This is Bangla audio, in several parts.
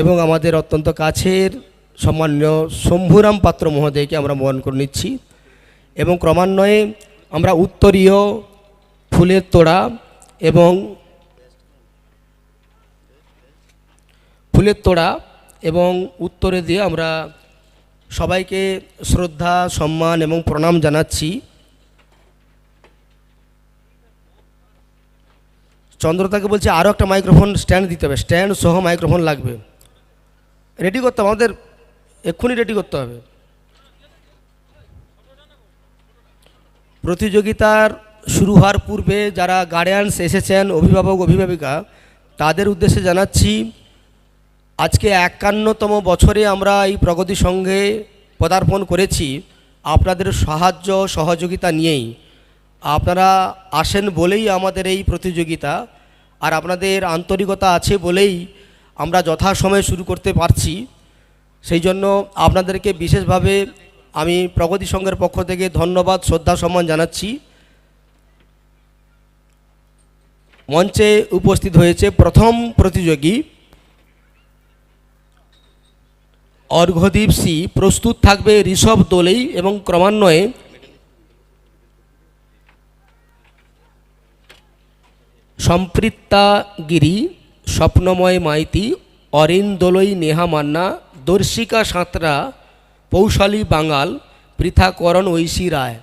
এবং আমাদের অত্যন্ত কাছের সম্মানীয় শম্ভুরাম পাত্র মহোদয়কে আমরা বহন করে নিচ্ছি। এবং ক্রমান্বয়ে আমরা উত্তরীয় ফুলের তোড়া এবং ফুলের তোড়া এবং উত্তরে দিয়ে আমরা সবাইকে শ্রদ্ধা, সম্মান এবং প্রণাম জানাচ্ছি। চন্দ্রতাকে বলছে আরও একটা মাইক্রোফোন স্ট্যান্ড দিতে হবে। স্ট্যান্ড সহ মাইক্রোফোন লাগবে। রেডি করতে হবে, আমাদের এক্ষুনি রেডি করতে হবে। প্রতিযোগিতার শুরু হওয়ার পূর্বে যারা গার্ডিয়ানস এসেছেন, অভিভাবক, অভিভাবিকা, তাদের উদ্দেশ্যে জানাচ্ছি, আজকে একান্নতম বছরে আমরা এই প্রগতি সঙ্গে পদার্পণ করেছি। আপনাদের সাহায্য, সহযোগিতা নিয়েই। আপনারা আসেন বলেই আমাদের এই প্রতিযোগিতা, আর আপনাদের আন্তরিকতা আছে বলেই আমরা যথাসময়ে শুরু করতে পারছি। সেই জন্য আপনাদেরকে বিশেষভাবে আমি প্রগতি সংঘের পক্ষ থেকে ধন্যবাদ, শ্রদ্ধা, সম্মান জানাচ্ছি। মঞ্চে উপস্থিত হয়েছে প্রথম প্রতিযোগী অর্ঘ্যদীপ সি। প্রস্তুত থাকবে ঋষভ দোলেই এবং ক্রমান্বয়ে সম্পৃক্তা গিরি স্বপ্নময় মাইতি অরিন দোলই নেহা মান্না দর্শিকা সাঁতরা পৌশালী বাঙাল পৃথাকরণ ঐশী রায়।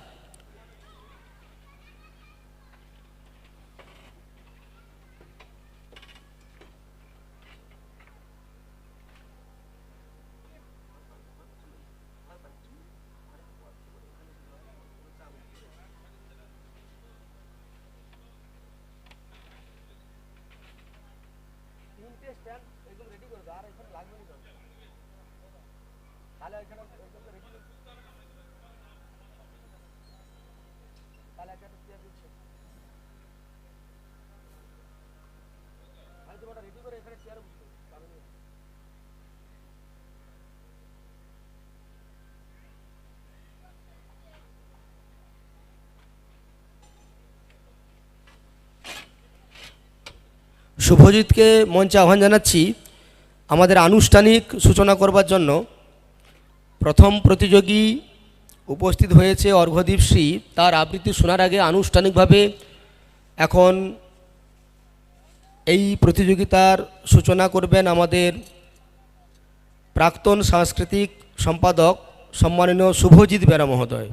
শুভজিৎকে মঞ্চে আহ্বান জানাচ্ছি। আমাদের আনুষ্ঠানিক সূচনা করবার জন্য প্রথম প্রতিযোগী উপস্থিত হয়েছে অর্ঘদীপ শ্রী। তার আবৃত্তি শোনার আগে আনুষ্ঠানিকভাবে এখন এই প্রতিযোগিতার সূচনা করবেন আমাদের প্রাক্তন সাংস্কৃতিক সম্পাদক সম্মাননীয় শুভজিৎ বেরা মহোদয়।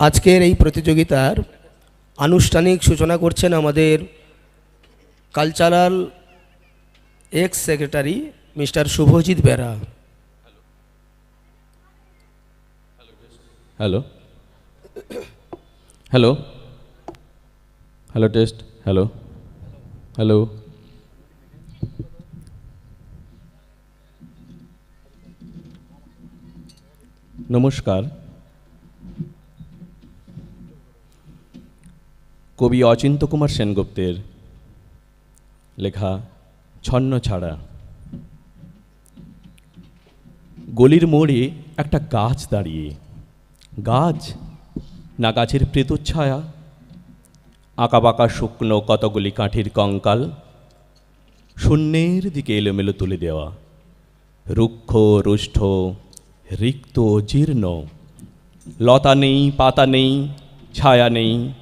আজকের এই প্রতিযোগিতার আনুষ্ঠানিক সূচনা করছেন আমাদের cultural ex secretary mister Subhajit Bera. Hello hello hello test hello hello নমস্কার কবি অচিন্ত কুমার সেনগুপ্তের লেখা ছন্ন ছাড়া। গলির মোড়ে একটা গাছ দাঁড়িয়ে। গাছ না গাছের প্রেতচ্ছায়া? আঁকাবাঁকা শুকনো কতগুলি কাঠির কঙ্কাল? শূন্যের দিকে এলোমেলো তুলে দেওয়া। রুক্ষ, রুষ্ঠ, রিক্ত, জীর্ণ। লতা নেই, পাতা নেই, ছায়া নেই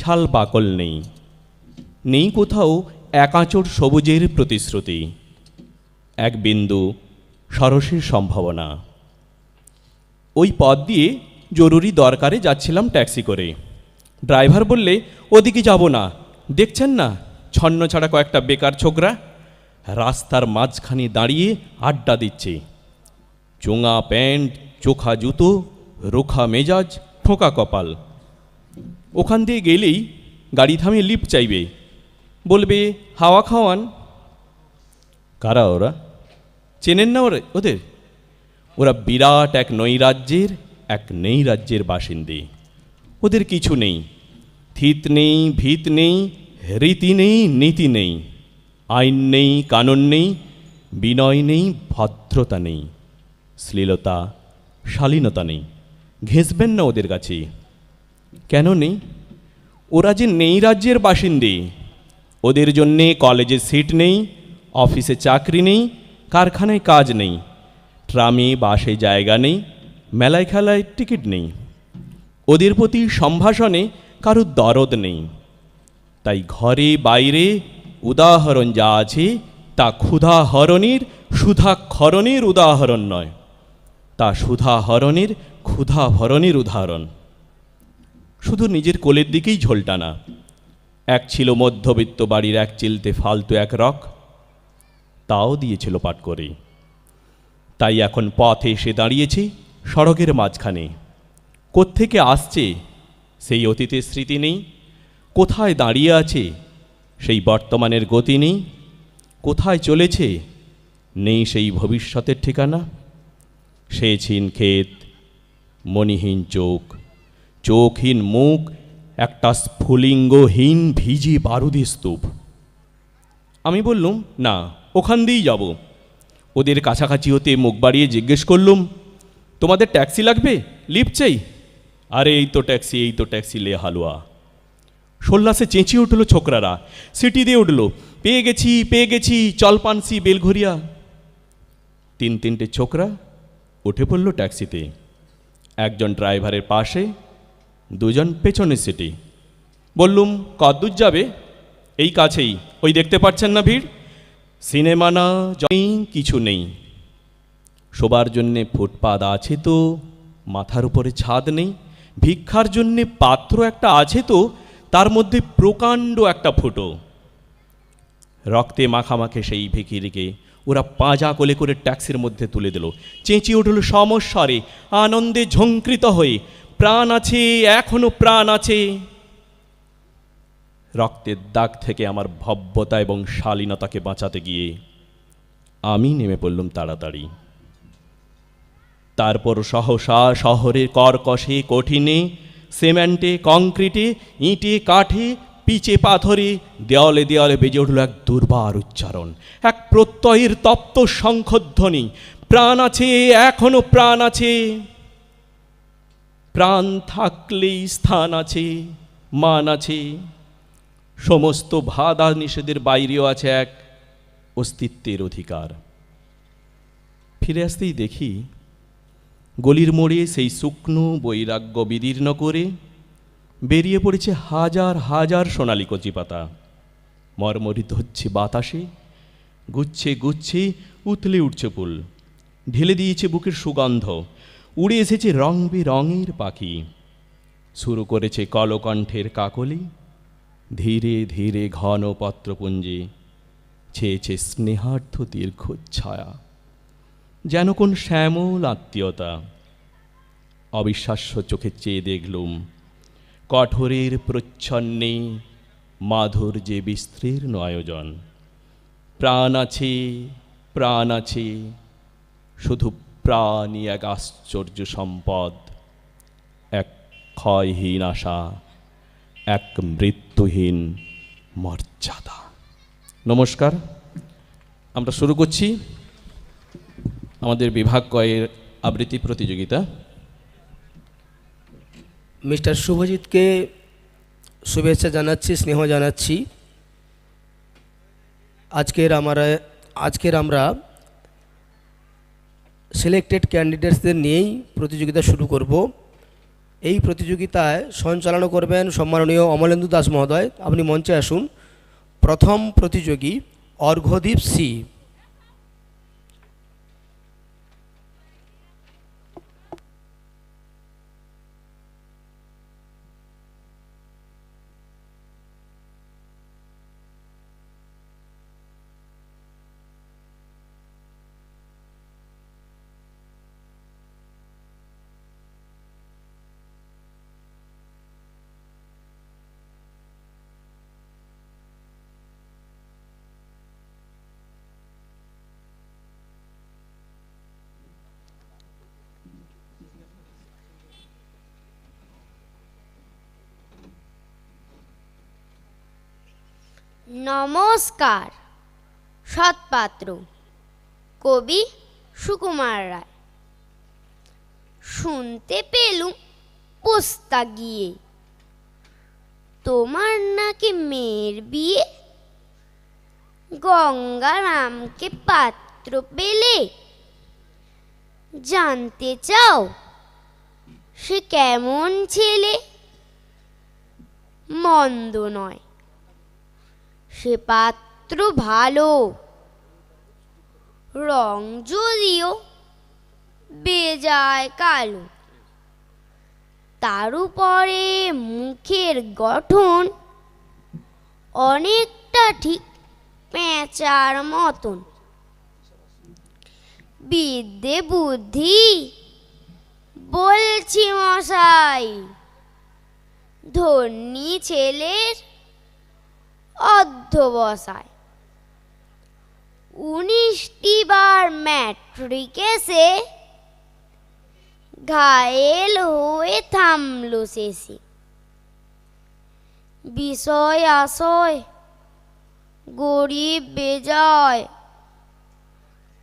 ছাল বাকল নেই। নেই কোথাও একাঁচর সবুজের প্রতিশ্রুতি। এক বিন্দু সরসের সম্ভাবনা। ওই পথ দিয়ে জরুরি দরকারে যাচ্ছিলাম ট্যাক্সি করে। ড্রাইভার বললে, ওদিকে যাব না। দেখছেন না? ছন্ন ছাড়া কয়েকটা বেকার ছোকরা? রাস্তার মাঝখানে দাঁড়িয়ে আড্ডা দিচ্ছে। চোঙা প্যান্ট, চোখা জুতো, রোখা মেজাজ, ঠোকা কপাল। ওখান দিয়ে গেলেই গাড়ি থামিয়ে লিফট চাইবে। বলবে হাওয়া খাওয়ান। কারা ওরা? চেনেন না ওরা ওদের? ওরা বিরাট এক নৈরাজ্যের এক নেই রাজ্যের বাসিন্দে। ওদের কিছু নেই। থিত নেই ভিত নেই রীতি নেই নীতি নেই। আইন নেই কানুন নেই বিনয় নেই ভদ্রতা নেই। শ্লীলতা শালীনতা নেই। ঘেঁষবেন না ওদের কাছে। কেন নেই? ওরা যে নেই রাজ্যের বাসিন্দে। ওদের জন্যে কলেজে সিট নেই, অফিসে চাকরি নেই, কারখানায় কাজ নেই, ট্রামে, বাসে জায়গা নেই, মেলায় খেলায় টিকিট নেই। ওদের প্রতি সম্ভাষণে কারও দরদ নেই। তাই ঘরে বাইরে উদাহরণ যা আছে, তা ক্ষুধাহরণের সুধাক্ষরণের উদাহরণ নয়। তা সুধাহরণের ক্ষুধাভরণের উদাহরণ। শুধু নিজের কোলের দিকেই ঝোলটানা এক ছিল মধ্যবিত্ত বাড়ির এক চিলতে ফালতু এক রক, তাও দিয়েছিল পাট করে। তাই এখন পথে এসে দাঁড়িয়েছি সড়কের মাঝখানে। কোত্থেকে আসছে সেই অতীতের স্মৃতি নেই? কোথায় দাঁড়িয়ে আছে সেই বর্তমানের গতি নেই? কোথায় চলেছে নেই সেই ভবিষ্যতের ঠিকানা? সেছিন ক্ষেত মণিহীন চোখ চোখহীন মুখ, একটা স্ফুলিঙ্গহীন ভিজি বারুদি স্তূপ। আমি বললুম, না, ওখান দিয়েই যাব। ওদের কাছাকাছি হতে মুখ বাড়িয়ে জিজ্ঞেস করলুম, তোমাদের ট্যাক্সি লাগবে? লিফট চাই? আরে, এই তো ট্যাক্সি, এই তো ট্যাক্সি লে হালুয়া। সোল্লাসে চেঁচিয়ে উঠল ছোকরারা, সিটি দিয়ে উঠল, পেয়ে গেছি পেয়ে গেছি, চল পানসি বেলঘরিয়া। তিন তিনটে ছোকরা উঠে পড়ল ট্যাক্সিতে। একজন ড্রাইভারের পাশে দুজন পেছনের সিটি বললুম কদ্দূর যাবে? এই কাছেই। ওই দেখতে পাচ্ছেন না ভিড়? সিনেমা না কিছু নেই। শোবার জন্যে ফুটপাত আছে তো? মাথার উপরে ছাদ নেই? ভিক্ষার জন্যে পাত্র একটা আছে তো? তার মধ্যে প্রকাণ্ড একটা ফুটো। রক্তে মাখামাখে সেই ভিখিরিকে ওরা পাঁজা কোলে করে ট্যাক্সির মধ্যে তুলে দিল। চেঁচিয়ে উঠল সমস্বরে আনন্দে ঝঙ্কৃত হয়ে প্রাণ আছে, এখনও প্রাণ আছে। রক্তের দাগ থেকে আমার ভব্যতা এবং শালীনতাকে বাঁচাতে গিয়ে আমি নেমে পড়লুম তাড়াতাড়ি। তারপর সহসা শহরের কর্কশে, কঠিনে, সিমেন্টে, কংক্রিটে, ইঁটে, কাঠে, পিচে, পাথরে দেওয়ালে দেওয়ালে বেজে উঠল এক দুর্বার উচ্চারণ, এক প্রত্যয়ের তপ্ত শঙ্খধ্বনি, প্রাণ আছে, এখনও প্রাণ আছে। প্রাণ থাকলেই স্থান আছে, মান আছে। সমস্ত বাধা নিষেধের বাইরেও আছে এক অস্তিত্বের অধিকার। ফিরে আসতেই দেখি, গলির মোড়ে সেই শুকনো বৈরাগ্য বিদীর্ণ করে বেরিয়ে পড়েছে হাজার হাজার সোনালি কচি পাতা। মর্মরিত হচ্ছে বাতাসে, গুচ্ছে গুচ্ছে উতলে উঠছে ফুল, ঢেলে দিয়েছে বুকের সুগন্ধ। উড়ে এসেছে রং বেরঙের পাখি। শুরু করেছে কলকণ্ঠের কাকলি। ধীরে ধীরে ঘন পত্রপুঞ্জে ছেয়েছে স্নেহার্থ ছায়া যেন কোন শ্যামল আত্মীয়তা। অবিশ্বাস্য চোখে চেয়ে দেখলুম, কঠোরের প্রচ্ছন্নে মাধুর্যে বিস্তীর্ণ আয়োজন। প্রাণ আছে প্রাণ আছে, শুধু প্রাণই এক আশ্চর্য সম্পদ এক ক্ষয়হীন আশা এক মৃত্যুহীন মর্যাদা। নমস্কার, আমরা শুরু করছি আমাদের বিভাগ কয়ের আবৃত্তি প্রতিযোগিতা। মিস্টার শুভজিৎকে শুভেচ্ছা জানাচ্ছি, স্নেহ জানাচ্ছি। আজকের আমরা আজকের আমরা সিলেক্টেড ক্যান্ডিডেটসদের নিয়েই প্রতিযোগিতা শুরু করব। এই প্রতিযোগিতায় সঞ্চালনা করবেন সম্মাননীয় অমলেন্দু দাস মহোদয়। আপনি মঞ্চে আসুন। প্রথম প্রতিযোগী অর্ঘ্যদীপ সি। নমস্কার, সৎপাত্র, কবি সুকুমার রায়। শুনতে পেলুম পোস্তা গিয়ে। তোমার নাকি মেয়ের বিয়ে? গঙ্গারামকে পাত্র পেলে? জানতে চাও, সে কেমন ছেলে? মন্দ নয়। সে পাত্র ভালো। রং যদিও বেজায় কালো। তার উপরে মুখের গঠন অনেকটা ঠিক পেঁচার মতন। বিদ্যে বুদ্ধি বলছি মশাই ধন্যী ছেলের অধ্যবসায়। উনিশটি বার ম্যাট্রিকে ঘায়েল হয়ে থামল শেষে। বিষয় আশয়, গরিব বেজয়,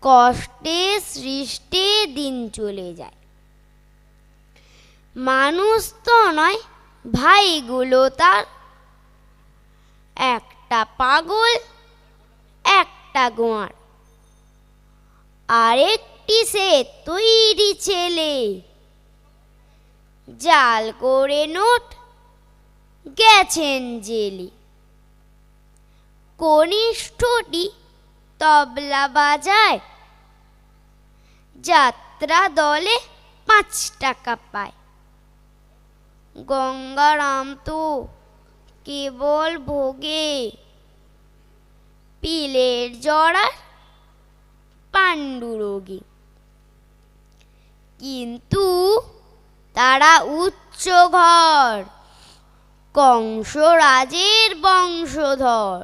কষ্টে সৃষ্টে দিন চলে যায়। মানুষ তো নয়, ভাইগুলো তার একটা পাগল, একটা গোয়ার। আরেকটি সে তৈরি ছেলে। জাল করে নোট, গেছেন জেলে। কনিষ্ঠটি তবলা বাজায়, যাত্রা দলে পাঁচ টাকা পায়। গঙ্গারাম তো কেবল ভোগে। পিলের জড়ার পাণ্ডুরোগী কিন্তু তারা উচ্চ ঘর, কংসরাজের বংশধর।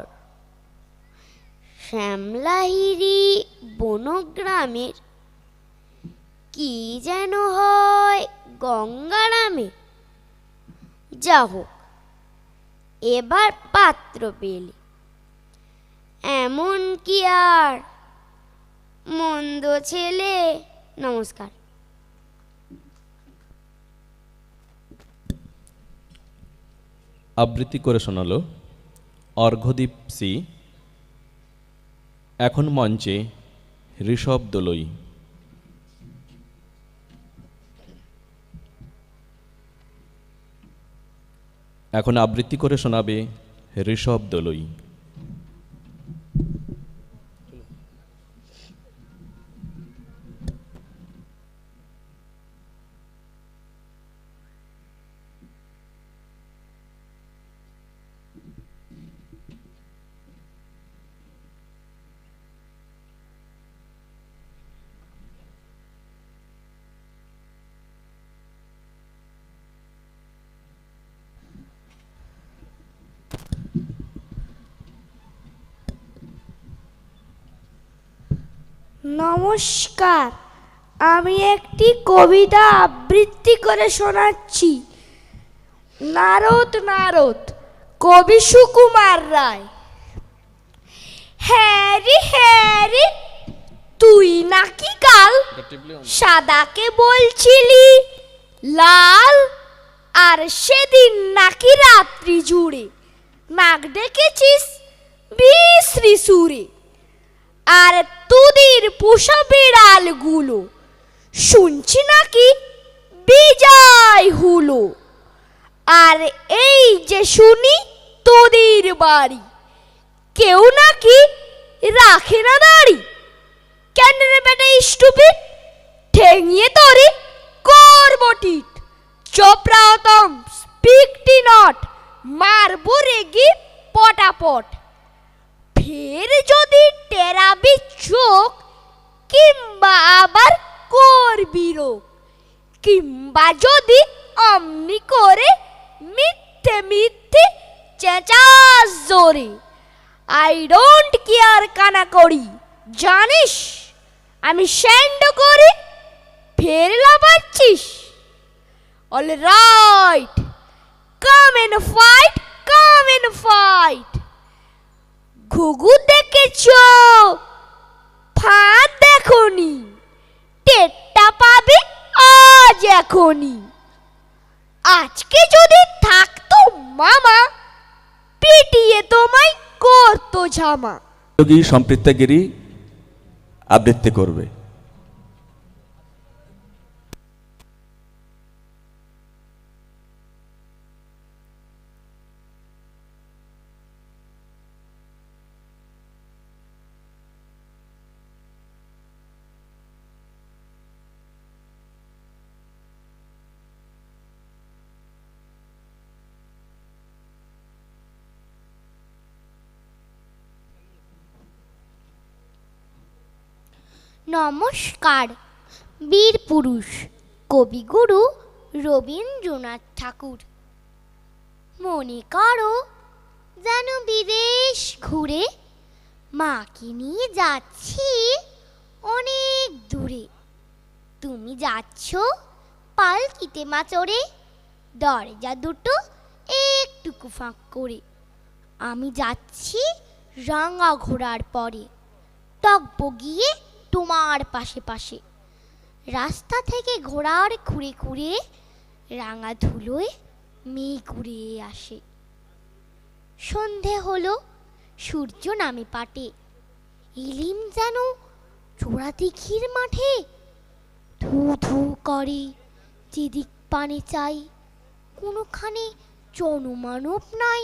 শ্যামলাহিরি বনগ্রামের, কি যেন হয় গঙ্গারামে। যা হোক এবার পাত্র পেলে। এমন কি আর? মন্দ ছেলে। নমস্কার। আবৃত্তি করে শোনালো অর্ঘ্যদীপ সি। এখন মঞ্চে ঋষভ দোলই। এখন আবৃত্তি করে শোনাবে ঋষভ দোলই। নমস্কার, আমি একটি কবিতা আবৃত্তি করে শোনাচ্ছি। নারদ নারদ, কবি সুকুমার রায়। হ্যারি হ্যারি, তুই নাকি কাল সাদাকে বলছিলি? লাল, আর সেদিন নাকি রাত্রি জুড়ে। নাক ডেকেছিস বিশ্রী সুরে। আর তোদের পোষা বিড়ালগুলো শুনছি নাকি বিজয় হলো? আর এই যে শুনি তোদের বাড়ি, কেউ নাকি রাখে না দাড়ি? কেন রে বেটা স্টুপিড ঠেঙিয়ে তোরে করব টিট। চোপড়াওতম স্পিকটি নট মারবো রেগি পটাপট। ফের টেরাবি চোখ কিংবা আবার করবি রোগ। কিংবা যদি অমনি করে মিথ্যে মিথ্যে চেঁচাস জোরে। আই ডোন্ট কেয়ার কানা করি জানিস? আমি স্যান্ড করি ফের লাফাচ্ছিস। All right come and fight come and fight ঘুঘু দেখেছ? ফাঁদ দেখনি। টেটটা পাবে আজ এখনি আজকে যদি থাকতো মামা, পিটিয়ে তোমায় করতো ঝামা। যোগী সম্পৃক্তাগিরি আবৃত্তি করবে। নমস্কার। বীর পুরুষ কবিগুরু রবীন্দ্রনাথ ঠাকুর। মনে করো যেন বিদেশ ঘুরে মাকে নিয়ে যাচ্ছি অনেক দূরে। তুমি যাচ্ছ পালকিতে মা চড়ে দরজা দুটো একটুকু ফাঁক করে। আমি যাচ্ছি রাঙা ঘোড়ার পরে, টকবগিয়ে তোমার পাশে পাশে। রাস্তা থেকে ঘোড়ার খুঁড়ে খুঁড়ে রাঙা ধুলোয় মেঘ উড়ে আসে। সন্ধে হলো, সূর্য নামে পাটে। ইলিম যেন চোরা দিঘির মাঠে ধু ধু করে যেদিক পানে চাই, কোনোখানে জনমানব নাই।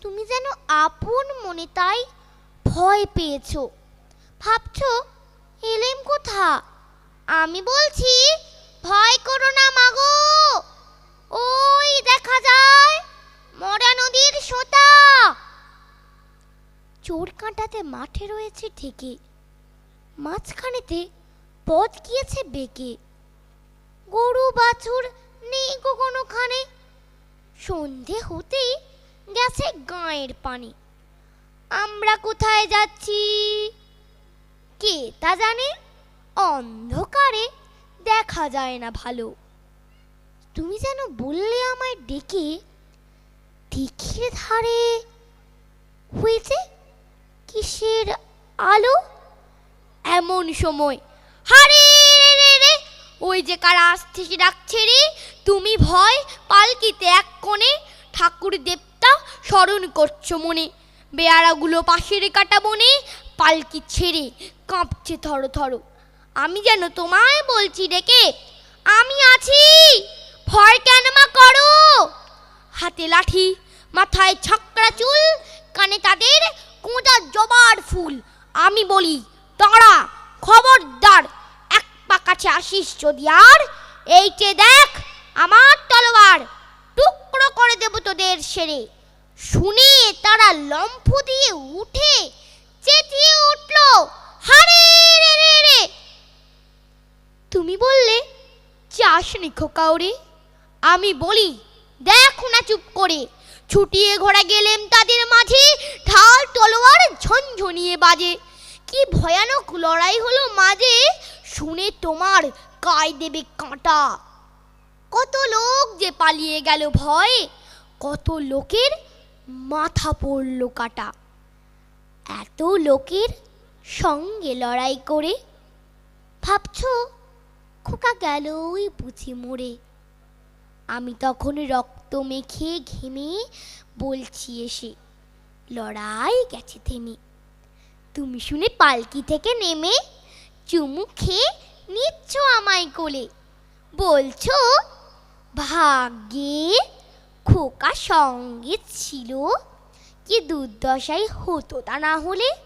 তুমি যেন আপন মনে তাই ভয় পেয়েছ। ভাবছ? এলেম কোথা? আমি বলছি, ভয় করো না মাগো। ওই দেখা যায়, মরা নদীর সোতা। চোর কাঁটাতে মাঠে রয়েছে ঠিকই মাঝখানেতে পথ গিয়েছে বেঁকে। গরু, বাছুর নেই গো কোনোখানে। সন্ধে হতেই গেছে গাঁয়ের পানি। আমরা কোথায় যাচ্ছি? কে তা জানে? অন্ধকারে দেখা যায় না ভালো। তুমি যেন বললে আমায় ডেকে দিঘির ধারে হয়েছে কিসের আলো? এমন সময়, হারে, রে রে ওই যে কারা আসছে সে ডাকছে রে? তুমি ভয়, পালকিতে এক কোণে ঠাকুর দেবতা স্মরণ করছ মনে। বেয়ারাগুলো পাশের কাটা বনে পালকি ছেড়ে কাঁপছে থরো থরো। আমি যেন তোমায় বলছি, ডেকে। আমি আছি। ভয় কেন মা করো? হাতে লাঠি, মাথায় ছকরা চুল, কানে তাদের কোঁজা জবার ফুল। আমি বলি, দাঁড়া, খবরদার, এক পা কাছে আসিস যদি আর। এইটে দেখ, আমার তলোয়ার, টুকরো করে দেব তোদের সেরে। শুনে তারা লম্ফ দিয়ে উঠে চেঁচিয়ে উঠল। হারে, রে রে রে। তুমি বললে, চাস নি খোকাওরে আমি বলি, দেখো না চুপ করে। ছুটিয়ে ঘোড়া গেলেম তাদের মাঝে, ঢাল তলোয়ার ঝনঝনিয়ে বাজে। কি ভয়ানক লড়াই হলো মাঝে, শুনে তোমার গায়ে দেবে কাঁটা। কত লোক যে পালিয়ে গেল ভয়ে, কত লোকের মাথা পড়ল কাটা। এত লোকের সঙ্গে লড়াই করে। ভাবছ, খোকা গেল ওই বুঝি মরে। আমি তখন রক্ত মেখে ঘেমে বলছি এসে, লড়াই গেছে থেমে। তুমি শুনে পালকি থেকে নেমে চুমু খেয়ে নিচ্ছ আমায় কোলে। বলছো, ভাগ্যে খোকা সঙ্গে ছিল, কি দুর্দশাই হতো তা না হলে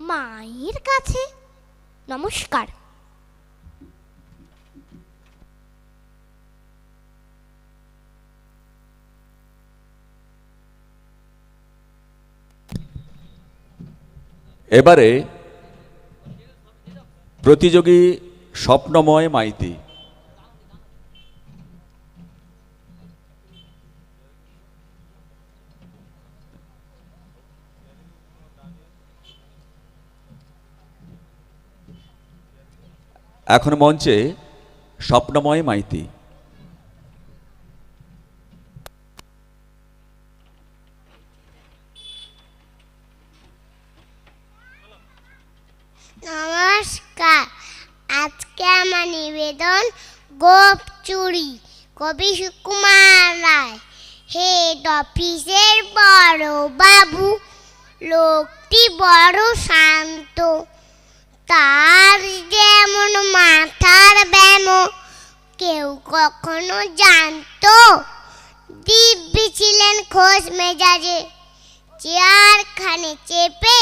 মায়ের কাছে। নমস্কার। এবারে প্রতিযোগী স্বপ্নময় মাইতি। এখন মঞ্চে স্বপ্নময় মাইতি। নমস্কার। আজকে আমার নিবেদন গোপ চুরি, কবি সুকুমার রায়। হেড অফিসের বড় বাবু, লোকটি বড় শান্ত। তার যেমন মাথার ব্যাম কেউ কখনো জানতো। দিব্যি ছিলেন খোঁজ মেজাজে, চেয়ারখানে চেপে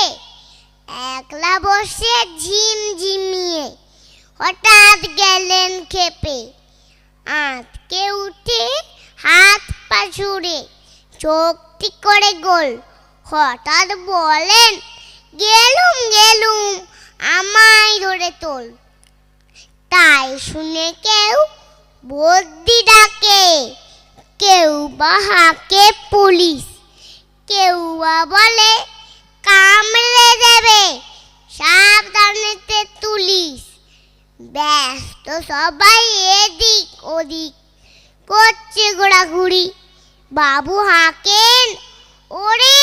একলা বসে ঝিমঝিমিয়ে হঠাৎ গেলেন খেপে। আঁতকে উঠে হাত পা ছুড়ে চোখটি করে গোল, হঠাৎ বলেন, গেলুম গেলুম। আমায় ধরে তোল। তাই শুনে কেউ বদ্যি ডাকে, কেউ বা হাঁকে পুলিশ, কেউ বা বলে কামড়ে দেবে, সাবধানেতে তুলিস। ব্যস্ত সবাই এদিক ওদিক করছে ঘোরাঘুরি। বাবু হাঁকেন, ওরে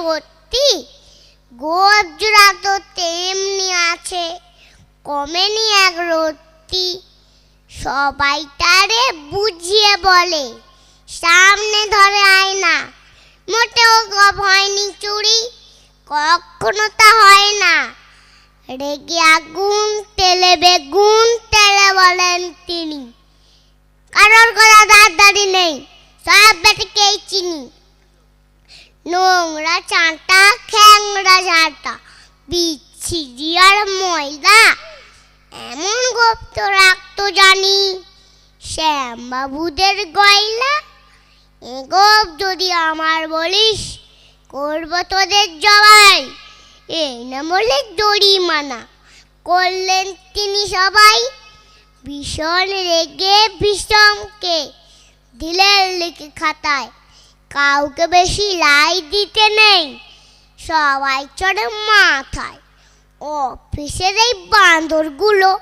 সত্যি? গোপ জোড়া তো তেমনি আছে, কমেনি এক রত্তি। সবাই তারে বুঝিয়ে বলে, সামনে ধরে আয়না। মোটেও গপ হয়নি চুরি, কখনো তা হয় না। রেগে আগুন, তেলে বেগুন, তেলে বলেন তিনি। কারোর কথা দাঁড়ি নেই, সব বেটাকেই চিনি। নোংরা চাঁটা খ্যাংরা ঝাঁটা বিচ্ছিরি আর ময়দা, এমন গুপ্ত রাখতো জানি। শ্যামবাবুদের গয়লা, এ গোপ যদি আমার বলিস, করব তোদের জবাই। এই না বলে জরিমানা করলেন তিনি সবাই। ভীষণ রেগে ভীষণকে দিলেন লিখে খাতায়। কাউকে বেশি লাই দিতে নেই। সবাই চড়ে মাথায়। অফিসের এই বান্দরগুলো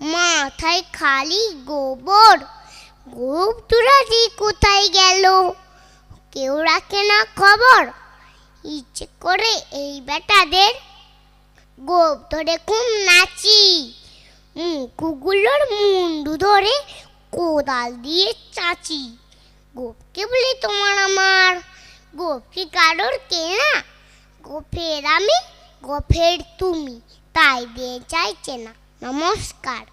মাথায় খালি গোবর। গুপ্তরা যে কোথায় গেল? কেউ রাখে না খবর। ইচ্ছে করে এই বেটাদের গোপ ধরে খুব নাচি। মুকুগুলোর মুন্ডু ধরে কোদাল দিয়ে চাচি। গোপকে কি কারোর কেনা। গোফের আমি গোফের তুমি তাই দিয়ে চাইছে না নমস্কার।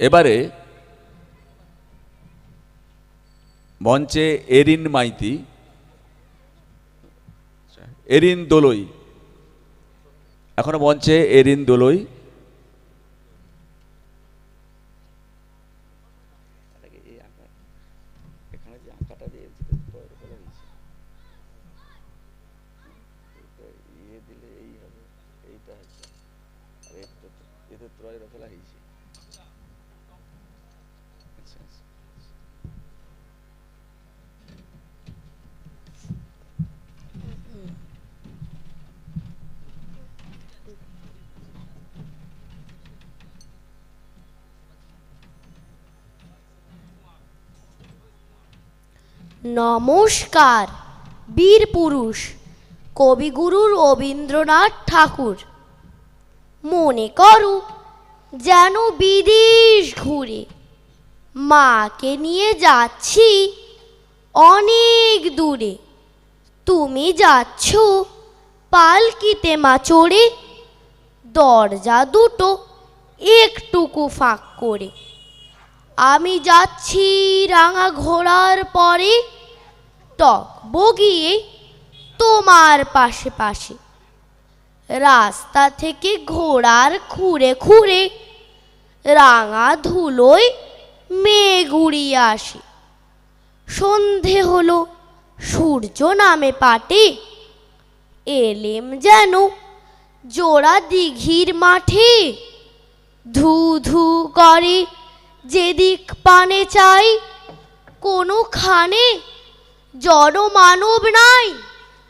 এবারে মঞ্চে এরিন মাইতি এরিন দোলই এখনও মঞ্চে এরিন দোলই নমস্কার, বীর পুরুষ কবিগুরু রবীন্দ্রনাথ ঠাকুর। মনে করো যেন বিদেশ ঘুরে মাকে নিয়ে যাচ্ছি অনেক দূরে। তুমি যাচ্ছ পালকিতে মা চড়ে দরজা দুটো একটুকু ফাঁক করে। আমি যাচ্ছি রাঙা ঘোড়ার পরে, টক বগিয়ে তোমার পাশে পাশে। রাস্তা থেকে ঘোড়ার খুঁড়ে খুঁড়ে রাঙা ধুলোয় মেঘ উড়িয়ে আসে। সন্ধে হলো, সূর্য নামে পাটে, এলেম যেন জোড়া দিঘির মাঠে। ধু ধু করে যেদিক পানে চাই কোনো খানে জড় মানব নাই।